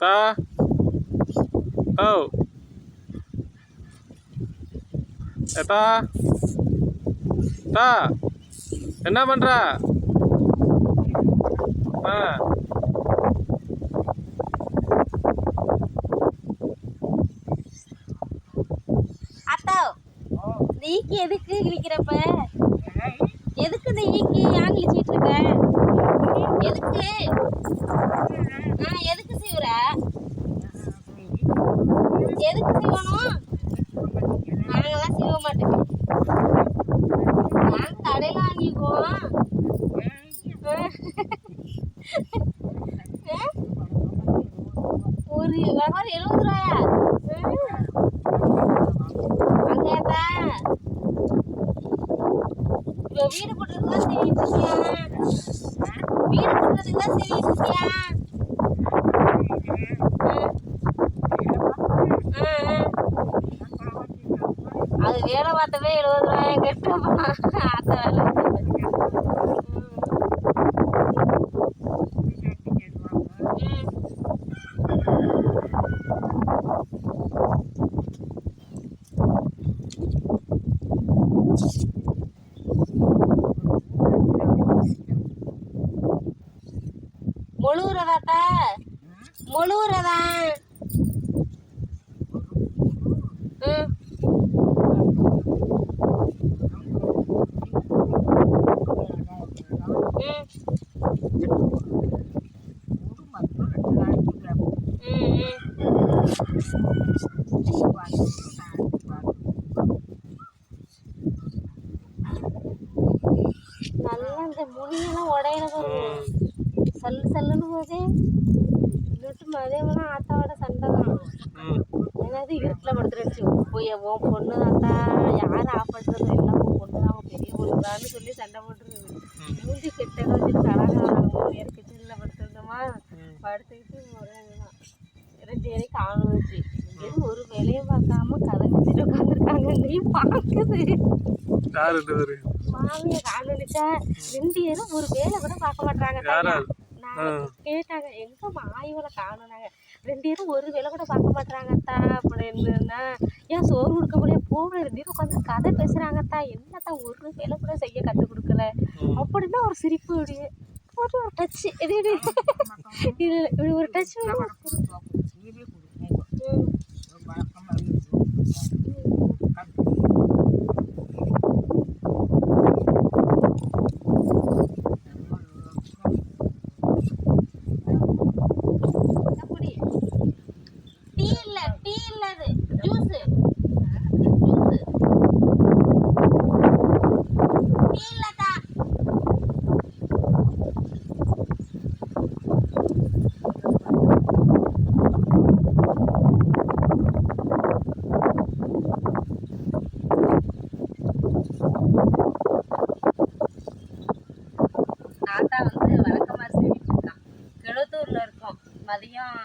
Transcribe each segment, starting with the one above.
தா ஓ ஏத்தா தா என்ன பண்ற? ஆ ஈக்கி எதுக்கு கிழிக்கிறப்ப எதுக்கு இந்த ஈக்கி ஏன் கிழிச்சிட்டு இருக்க எதுக்கு? ஆ எதுக்கு செய்வுற? எதுக்கு செய்வணும் நாங்கெல்லாம் செய்ய மாட்டோம். நாங்கள் கடையில் வாங்கிக்குவோம். ஒரு வியாபாரம் எழுபது ரூபாயா? அங்கேதா இப்போ வீடு போட்டுருக்கா சரிட்டு இருக்கியா வீடு போட்டுறதுக்குலாம் சரிட்டு சரி அது வேலை பார்த்தவே எழுபது ரூபாய் கட்டுமா? அந்த வேலை ம் முழுவுறதாத்தா? முழுவுறதா? ம். நல்லா இந்த முடியெல்லாம் உடையில சல்லு சல்லுன்னு போதே விட்டு மதியம்லாம் ஆத்தாவோட சண்டை தான். என்னது இருட்டில் படுத்துருச்சு. போய் உன் பொண்ணு தாத்தா யார் ஆஃப் பண்ணுறது எல்லாம் உன் பொண்ணு தான். உன் பெரிய பொண்ணு தான்னு சொல்லி சண்டை போட்டுருக்குது. மூஞ்சி கெட்ட வச்சுட்டு அழகா மூணு பேர் கிச்சனில் படுத்துருந்தோமா? படுத்துக்கிட்டு ஒரே ரெண்டு பேரையும் காணும் வச்சு எதுவும் ஒரு வேலையும் பார்க்காம கதை வச்சுட்டு உட்காந்துருக்காங்க. நீ பார்க்குது மாமியை காணொலிச்சா ரெண்டு பேரும் ஒரு வேலை கூட பார்க்க மாட்டாங்க கேட்டாங்க எங்க மாயோட காணுனாங்க? ரெண்டு பேரும் ஒரு வேலை கூட பார்க்க மாட்டாங்க அத்தா அப்படின்னா ஏன் சோறு கொடுக்க முடியாது போக ரெண்டு பேரும் உட்காந்து கதை பேசுறாங்க அத்தா என்னத்தா ஒரு வேலை கூட செய்ய கற்றுக் கொடுக்கல? அப்படின்னா ஒரு சிரிப்பு அப்படியே ஒரு ஒரு டச் இது இப்படி ஒரு டச் குடி டீ இல்ல டீ இல்ல அது ஜூஸ் ஜூஸ் டீ இல்லதா தாத்தா வந்து வழக்கமாக செஞ்சுட்டு இருக்கான் கெழுத்தூரில் இருக்கோம் மதியம்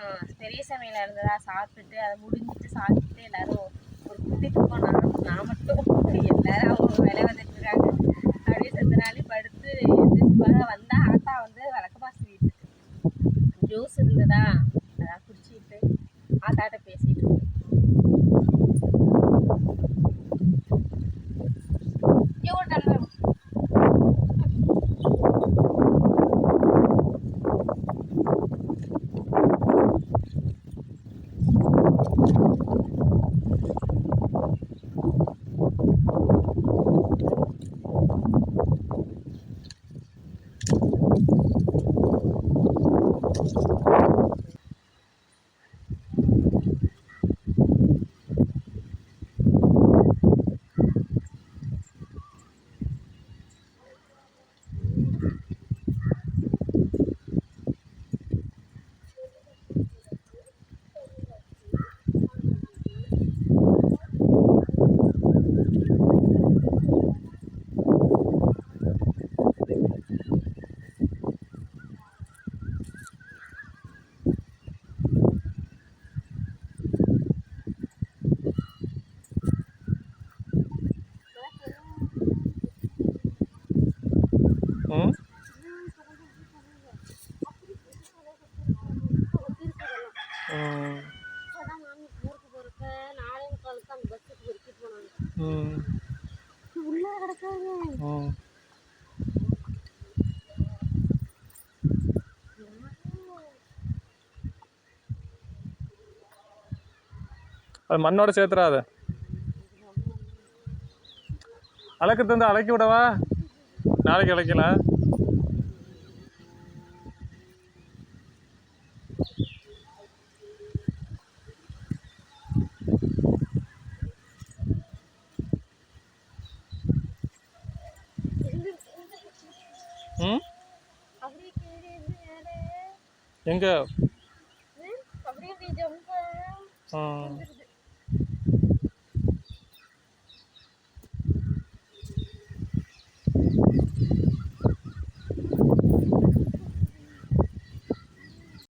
பெரிய சமையல் இருந்ததா சாப்பிட்டுட்டு அதை முடிஞ்சிட்டு சாப்பிட்டுட்டு எல்லாரும் ஒரு குட்டி தூக்கம் நான் மட்டும் எல்லாரும் அவங்க வேலை வந்துட்டு இருக்காங்க. அப்படியே செத்த நாளே படுத்து எந்திரிச்சு வந்தா ஆத்தா வந்து வழக்கமாக சொல்லிட்டு ஜூஸ் இருந்ததா? அதான் குடிச்சிட்டு ஆத்தாட்ட பேசிட்டு உள்ளே கிடக்காது. அது மண்ணோட சேர்த்துறாத. அழைக்கிறது வந்து அழைக்கி விடவா? நாளைக்கு அழைக்கலாம் எங்கே